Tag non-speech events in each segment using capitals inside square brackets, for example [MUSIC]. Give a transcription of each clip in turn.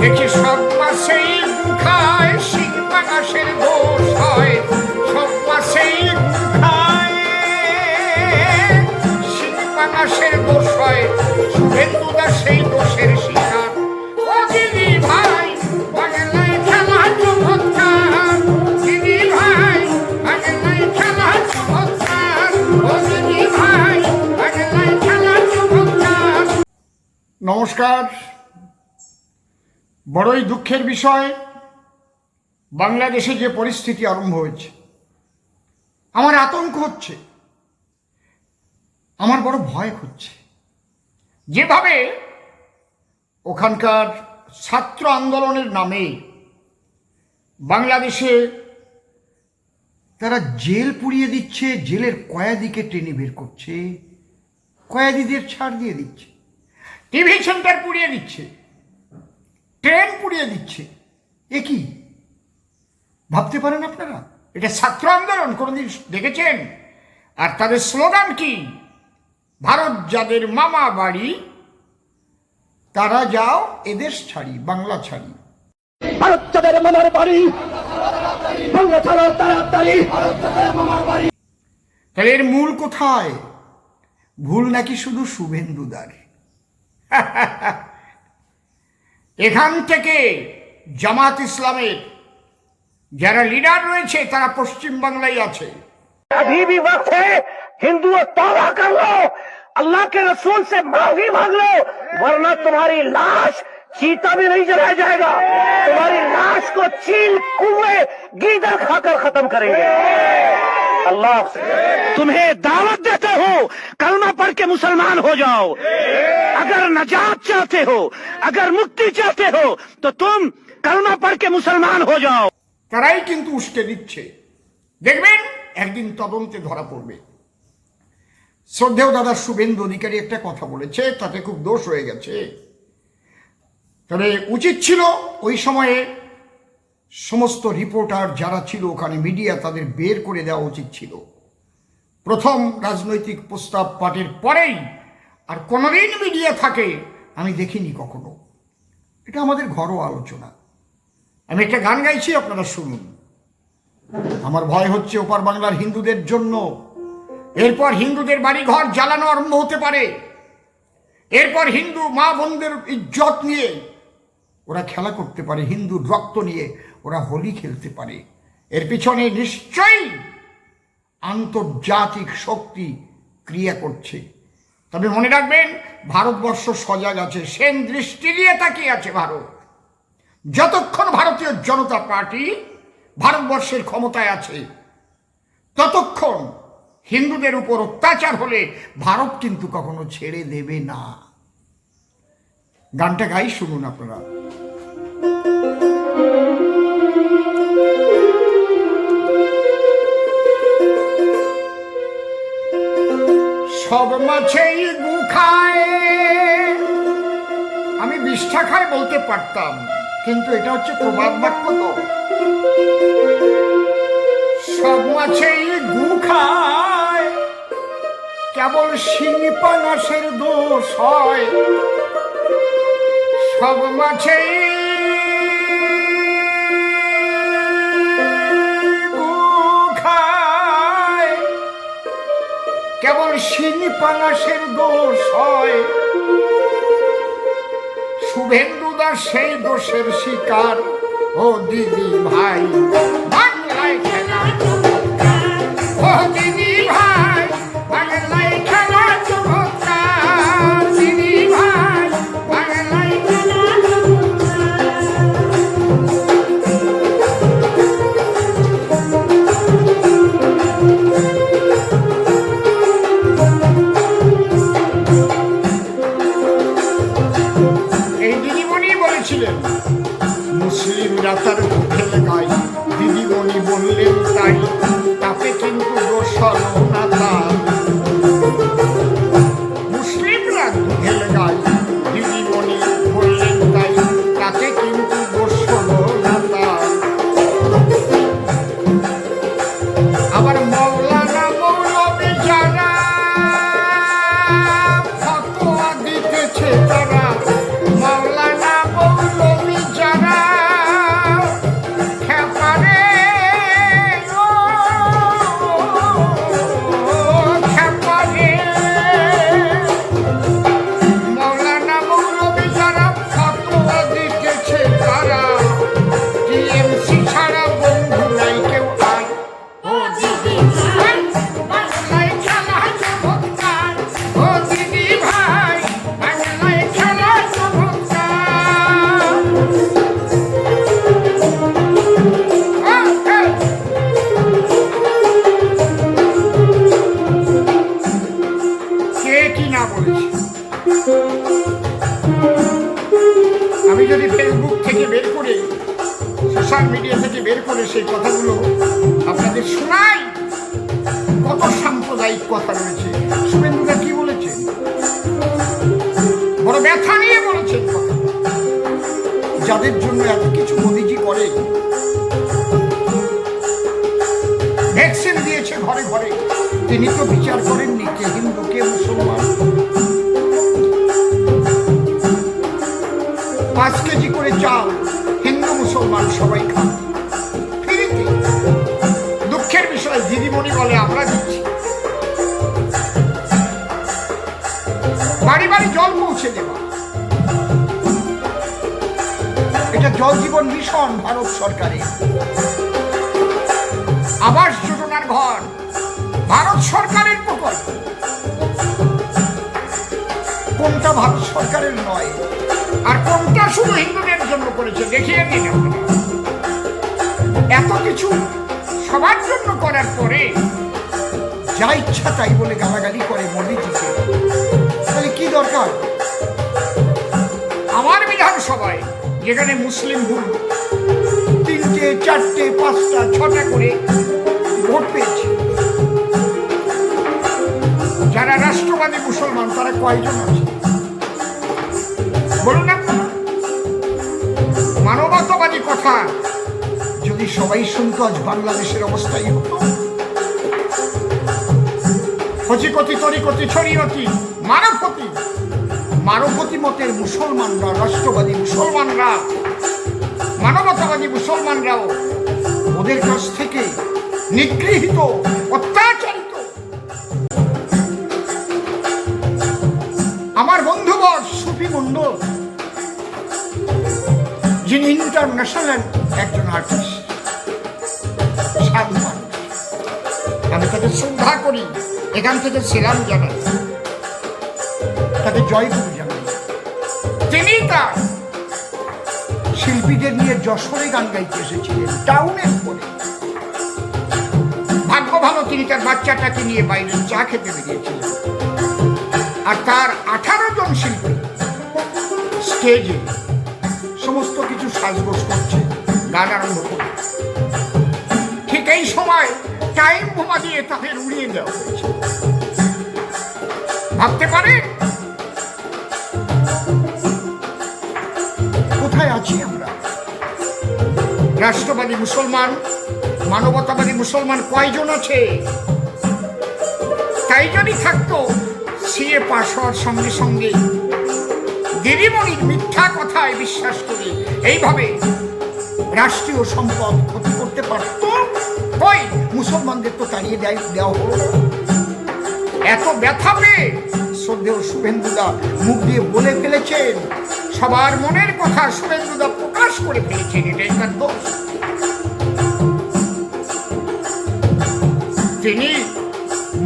দেখি সব মাসেই খায় শিং পাঙাশের দোষ হয়। সব মাসেই খায় শিং পাঙাশের দোষ হয়। শুভেন্দুদা সেই দোষের শিকার। ও দিদি ভাই, বাংলায় খেলা চমৎকার। দিদি ভাই, বাংলায় খেলা চমৎকার। ভাই, বাংলায় নমস্কার। বড়ই দুঃখের বিষয়, বাংলাদেশে যে পরিস্থিতি আরম্ভ হয়েছে। আমার আতঙ্ক হচ্ছে, আমার বড় ভয় হচ্ছে। যেভাবে ওখানকার ছাত্র আন্দোলনের নামে বাংলাদেশে তারা জেল পুড়িয়ে দিচ্ছে, জেলের কয়েদিকে টেনে বের করছে, কয়াদিদের ছাড় দিয়ে দিচ্ছে, টিভি সেন্টার পুড়িয়ে দিচ্ছে। ট্রেন পুড়িয়ে দিচ্ছে। এ কি? ভাবতে পারেন আপনারা? এটা ছাত্র আন্দোলন কোনোদিন দেখেছেন? আর তাদের স্লোগান কি? ভারত যাদের মামা বাড়ি তারা যাও এদেশ ছাড়ি বাংলা ছাড়ি। ভারত তাদের মামার বাড়ি বাংলা ছাড়ো তাড়াতাড়ি তাহলে এর মূল কোথায়? ভুল নাকি শুধু শুভেন্দুদার [LAUGHS] এখান থেকে জামাত ইসলামের যারা লিডার রয়েছে তারা পশ্চিম বাংলায় আছে अभी भी वक्त है हिंदुओं तौबा कर लो अल्लाह के रसूल से माफी मांग लो वरना तुम्हारी लाश चीता भी नहीं जलाया जाएगा तुम्हारी लाश को चील कुएं गीदड़ खाकर खत्म करेंगे अल्लाह तुम्हें दावत देते हो कलमा पढ़ के मुसलमान हो जाओ अगर नजात चाहते हो अगर मुक्ति चाहते हो तो तुम कलमा पढ़ के मुसलमान हो जाओ তারাই কিন্তু উস্কে দিচ্ছে দেখবেন একদিন তদন্তে ধরা পড়বে শ্রদ্ধেয় দাদা শুভেন্দু অধিকারী একটা কথা বলেছে তাতে খুব দোষ হয়ে গেছে তবে উচিত ছিল ওই সময়ে সমস্ত রিপোর্টার যারা ছিল ওখানে মিডিয়া তাদের বের করে দেওয়া উচিত ছিল প্রথম রাজনৈতিক প্রস্তাব পাঠের পরেই আর কোনোদিন মিডিয়া থাকে, আমি দেখিনি কখনো। এটা আমাদের ঘরোয়া আলোচনা। আমি একটা গান গাইছি, আপনারা শুনুন। আমার ভয় হচ্ছে ওপার বাংলার হিন্দুদের জন্য। এরপর হিন্দুদের বাড়ি ঘর জ্বালানো আরম্ভ হতে পারে। এরপর হিন্দু মা বোনদের ইজ্জত নিয়ে ওরা খেলা করতে পারে হিন্দুর রক্ত নিয়ে ওরা হোলি খেলতে পারে। এর পিছনে নিশ্চয়ই আন্তর্জাতিক শক্তি ক্রিয়া করছে। তবে মনে রাখবেন, ভারতবর্ষ সজাগ আছে সেন দৃষ্টি দিয়ে তাকিয়ে আছে ভারত। যতক্ষণ ভারতীয় জনতা পার্টি ভারতবর্ষের ক্ষমতায় আছে, ততক্ষণ হিন্দুদের উপর অত্যাচার হলে ভারত কিন্তু কখনো ছেড়ে দেবে না। গানটা গাই, শুনুন আপনারা। সব মাছেই গু খায়। আমি বিষ্ঠা খায় বলতে পারতাম, কিন্তু এটা হচ্ছে প্রবাদ বাক্য তো। সব মাছেই গু খায়, কেবল শিঙি পাঙাশের দোষ হয়। সব মাছেই পাঙাশের দোষ হয়। শুভেন্দু দাস সেই দোষের শিকার। ও দিদি ভাই ও দিদি ভাই। ভ্যাকসিন দিয়েছে ঘরে ঘরে। তিনি তো বিচার করেননি কে হিন্দু, কে মুসলমান। পাঁচ কেজি করে চাল হিন্দু, মুসলমান সবাই খান। দুঃখের বিষয়, দিদিমণি বলে, আমরা দিচ্ছি। বাড়ি বাড়ি জল পৌঁছে দেওয়া। এটা জল জীবন মিশন, ভারত সরকারের। আবাস যোজনার ঘর, ভারত সরকারের প্রকল্প। কোনটা ভারত সরকারের নয়, আর কোনটা শুধু হিন্দুদের জন্য করেছে দেখিয়ে দিন। এত কিছু সবার জন্য করার পরে যা ইচ্ছা তাই বলে গালাগালি করে মোদিজিকে। তাহলে কি দরকার? আমার বিধানসভায় যেখানে মুসলিম ভোট তিনটে চারটে, পাঁচটা, ছটা করে ভোট পেয়েছে। যারা রাষ্ট্রবাদী মুসলমান, তারা কয়জন আছে? বলুন মানবতাবাদী কথা যদি সবাই শুনতো, আজ বাংলাদেশের অবস্থাই হতো। কচি তরিকতি ছড়িয়তি মানবপতি মানবপতি মতের মুসলমানরা, রাষ্ট্রবাদী মুসলমানরা মানবতাবাদী মুসলমানরাও ওদের কাছ থেকে নিগৃহীত, অত্যাচারিত। আমার বন্ধুবর সুফি মন্ডল যিনি ইন্টারন্যাশনাল একজন আর্টিস্ট সাধু আমি তাকে শ্রদ্ধা করি, এখান থেকে সেলাম জানাই, তাকে জয়গুরু জানাই। তিনি তার শিল্পীদের নিয়ে যশোরে গান গাইতে এসেছিলেন টাউনের পরে ভাগ্য ভালো, তিনি তার বাচ্চাটাকে নিয়ে বাইরে চা খেতে বেরিয়েছিলেন। আর তার আঠারো জন শিল্পী স্টেজে সমস্ত কিছু সাজগোজ করছে, গান আরম্ভ করে। ঠিক এই সময় টাইম বোমা দিয়ে তাদের উড়িয়ে দেওয়া হয়েছে। ভাবতে পারে রাষ্ট্রবাদী মুসলমান, মানবতাবাদী মুসলমান কয়জন আছে? তাই যদি থাকতো, সিএ পাশ হওয়ার সঙ্গে সঙ্গে দিদিমণির মিথ্যা কথায় বিশ্বাস করে এইভাবে রাষ্ট্রীয় সম্পদ ক্ষতি করতে পারত? ওই মুসলমানদের তো তাড়িয়ে দেয়, দেওয়া হলো এত ব্যথা পেয়ে শ্রদ্ধেয় শুভেন্দুদা মুখ দিয়ে বলে ফেলেছেন, সবার মনের কথা শুভেন্দুদা প্রকাশ করে ফেলেছেন এটাই তার দোষ। তিনি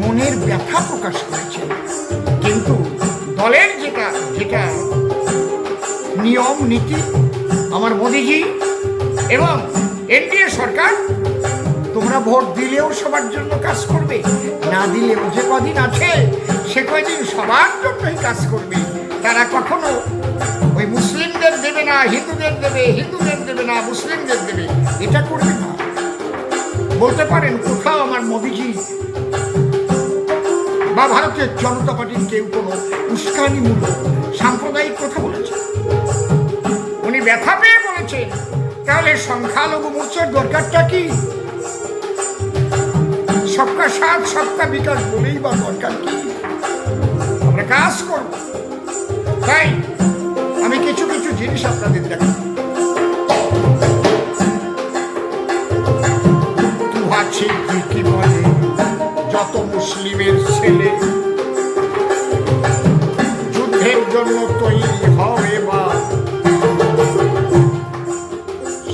মনের ব্যথা প্রকাশ করেছেন, কিন্তু দলের যেটা যেটা নিয়ম, নীতি, আমার মোদিজি এবং এনডিএ সরকার, তোমরা ভোট দিলেও সবার জন্য কাজ করবে, না দিলেও যে কদিন আছে, সে কদিন সবার জন্যই কাজ করবে। তারা কখনো ওই মুসলিমদের দেবে না, হিন্দুদের দেবে হিন্দুদের দেবে না, মুসলিমদের দেবে। এটা করবে না। বলতে পারেন কোথাও আমার মোদিজি বা ভারতের জনতা পার্টির কেউ কোনো উস্কানিমূলক, সাম্প্রদায়িক কথা বলেছে উনি ব্যথা পেয়ে বলেছেন, তাহলে সংখ্যালঘু মোর্চার দরকারটা কি? সবকা সাথ, সবকা বিকাশ বলেই বা দরকার কি? আমরা কাজ করব। তাই আমি কিছু কিছু জিনিস আপনাদের দেখাবো। যত মুসলিমের ছেলে, যুদ্ধের জন্য তৈরি হবে বা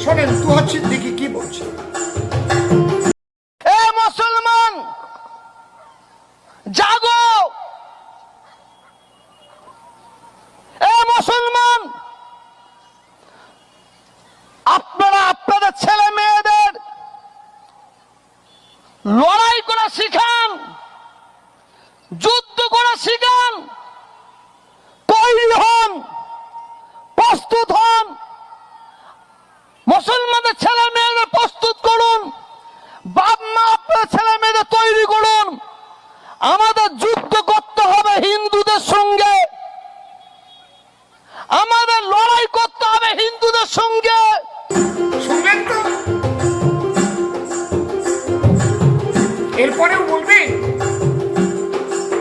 শোনেন তুহা সিদ্দিকি কি বলছে এ মুসলমান জাগো এ মুসলমান আপনারা আপনাদের ছেলে মেয়েদের লড়াই করা শিখান যুদ্ধ করা শিখান তৈরি হন প্রস্তুত হন होंगे শুনলেন তো। এরপরেও বলবেন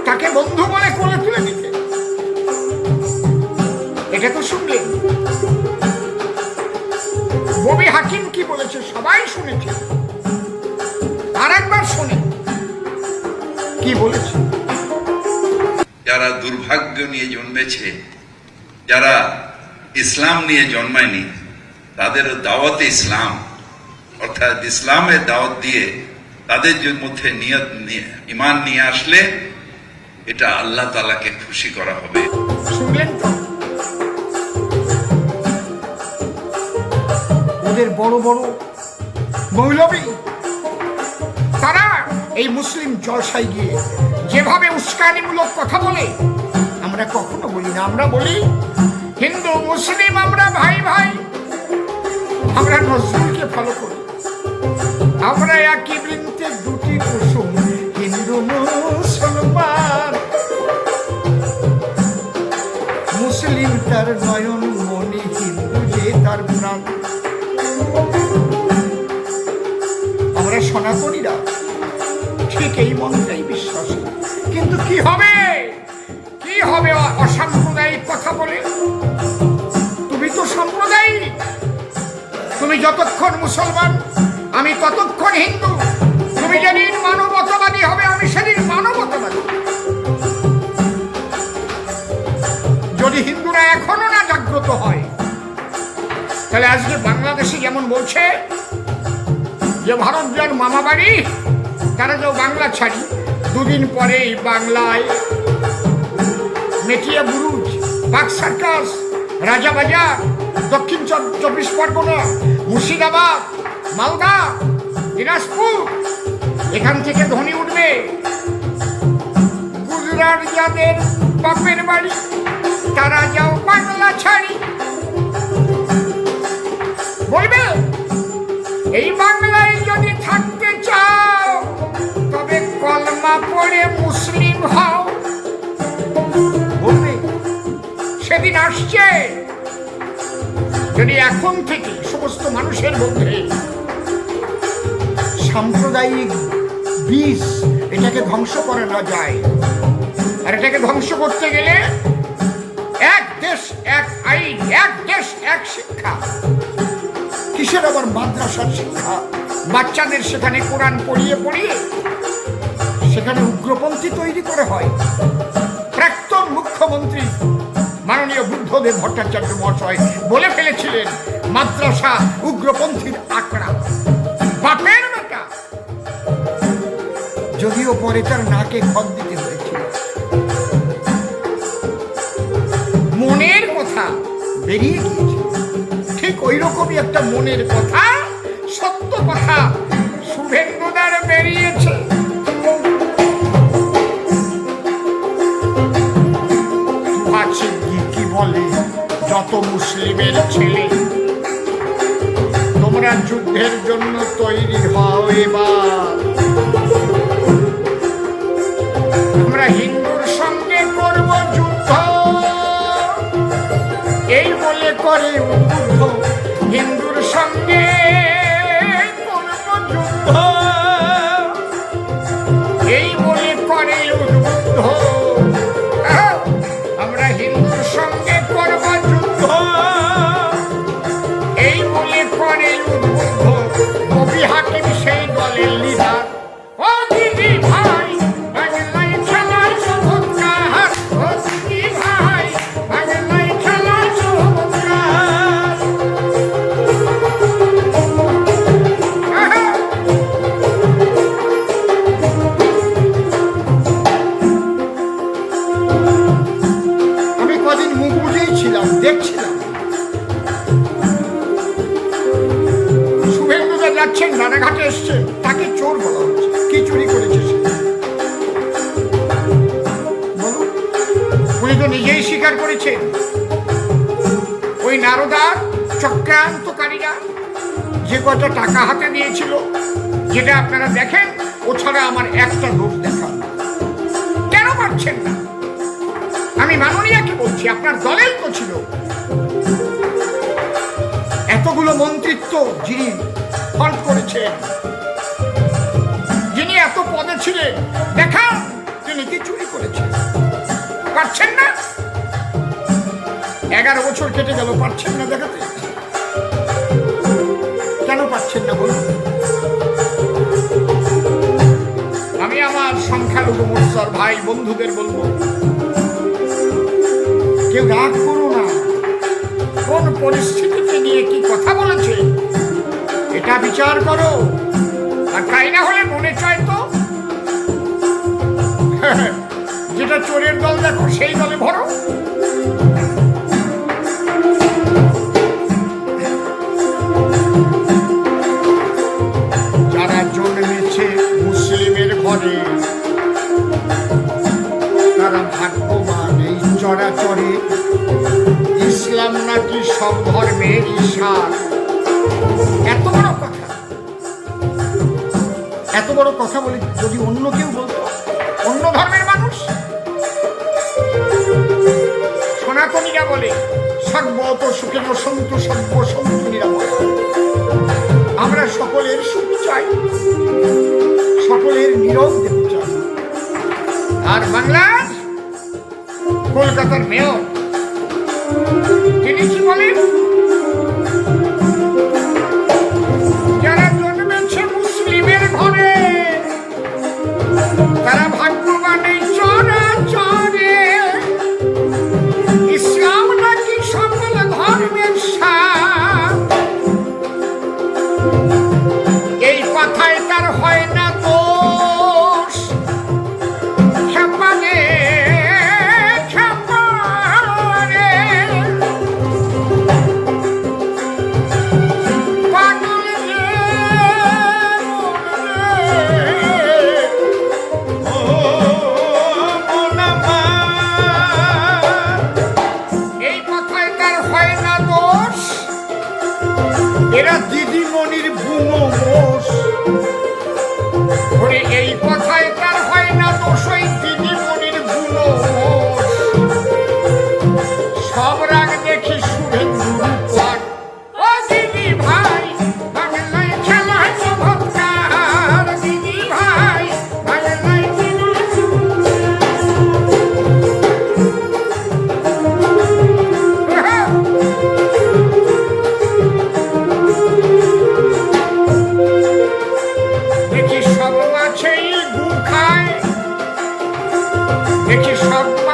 তাকে বন্ধু বলে কোলে তুলে দিতে। এটা তো শুনলেন। ববি হাকিম কি বলেছে সবাই শুনেছে। আর একবার শুনে কি বলেছে। যারা দুর্ভাগ্য নিয়ে জন্মেছে যারা ইসলাম নিয়ে জন্মায়নি তাদের দাওয়াতে ইসলাম, অর্থাৎ ইসলামের দাওয়াত দিয়ে তাদের মধ্যে নিয়ত নিয়ে ইমান নিয়ে আসলে এটা আল্লাহ তালাকে খুশি করা হবে। শুনলেন ওদের বড় বড় মৌলবী, তারা এই মুসলিম জলসায় গিয়ে যেভাবে উস্কানিমূলক কথা বলে, আমরা কখনো বলি না, আমরা বলি, হিন্দু, মুসলিম, আমরা ভাই ভাই আমরা নজরুলকে ফলো করি। আমরা একই বৃন্তে দুটি কুসুম, হিন্দু, মুসলমান। মুসলিম তার নয়ন মনি হিন্দু যে তার প্রাণ। আমরা সনাতনীরা ঠিক এই মন্ত্রেই বিশ্বাস। কিন্তু কি হবে? কি হবে অসাম্প্রদায়িক কথা বলে? তুমি যতক্ষণ মুসলমান, আমি ততক্ষণ হিন্দু। তুমি যেদিন মানবতাবাদী হবে, আমি সেদিন মানবতাবাদী যদি হিন্দুরা এখনও না জাগ্রত হয়, তাহলে আজকে বাংলাদেশে যেমন বলছে, যে ভারত যার মামা বাড়ি তারা যে বাংলা ছাড়ি। দুদিন পরেই বাংলায় মেটিয়া বুরুজ বাগ সার্কাস, রাজাবাজার, দক্ষিণ চব- চব্বিশ পরগনা মুর্শিদাবাদ, মালদা, দিনাজপুর, এখান থেকে ধ্বনি উঠবে। গুজরাট যাদের বাপের বাড়ি, তারা যাও বাংলা ছাড়ি। বলবে, এই বাংলায় যদি থাকতে চাও, তবে কলমা পড়ে মুসলিম হও। সেদিন আসছে। যদি এখন থেকে সমস্ত মানুষের মধ্যে সাম্প্রদায়িক বিষ এটাকে ধ্বংস করা না যায়। আর এটাকে ধ্বংস করতে গেলে এক দেশ, এক আইন, এক দেশ, এক শিক্ষা। কিসের আবার মাদ্রাসার শিক্ষা? বাচ্চাদের সেখানে কোরআন পড়িয়ে পড়িয়ে সেখানে উগ্রপন্থী তৈরি করে হয়। প্রাক্তন মুখ্যমন্ত্রী মাননীয় বুদ্ধদেব ভট্টাচার্য মহাশয় বলে ফেলেছিলেন মাদ্রাসা উগ্রপন্থীর আঁকড়া। বাপের বেটা যদিও পরে তার নাকে খত দিতে হয়েছিল। মনের কথা বেরিয়ে গিয়েছে ঠিক ওই রকমই একটা মনের কথা সত্য কথা শুভেন্দুদার বেরিয়েছে। কি বলে? যত মুসলিমের ছেলে তোমরা যুদ্ধের জন্য তৈরি হও এবার। আমরা হিন্দুর সঙ্গে করব যুদ্ধ। এই বলে করে হিন্দুর সঙ্গে। দেখেন ও ছাড়া আমার একটা দোষ দেখান কেন পারছেন না? আমি মাননীয়াকে বলছি, আপনার দলেই তো ছিল। এতগুলো মন্ত্রিত্ব যিনি ফল্ট করেছেন, যিনি এত পদে ছিলেন, দেখান, তিনি কি চুরি করেছেন। পারছেন না? এগারো বছর কেটে গেল, পারছেন না দেখাতে? কেন পারছেন না বলুন? আমি আমার সংখ্যালঘু মোর্চার ভাই বন্ধুদের বলব, কেউ রাগ করো না। কোন পরিস্থিতিতে নিয়ে কি কথা বলেছে, এটা বিচার করো। আর তাই না হলে মনে চায় তো, [LAUGHS] যেটা চোরের দল দেখো, সেই দলে ভরো। চরাচরে ইসলাম নাকি সব ধর্মের ঈশান? এত বড় কথা। এত বড় কথা বলে, যদি অন্য কেউ বলতো? অন্য ধর্মের মানুষ? সনাতনীরা বলে, সর্বত সুখেন সন্তু সর্ব সন্তু নিরাপদ। আমরা সকলের সুখ চাই, সকলের নীরব দেখতে চাই। আর বাংলার কলকাতার মেয়র। তিনি কি বলেন? এরা দিদিমণির বুনো মোষ। এই কথায় তার হয় না দোষ ওই দিদিমণির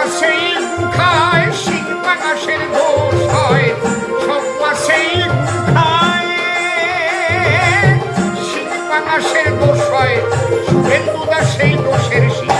গু খায় শিং পাঙাশের দোষ হয়। সব মাছেই গু খায় শিং পাঙাশের দোষ হয়। শুভেন্দু দাস সেই দোষের শিকার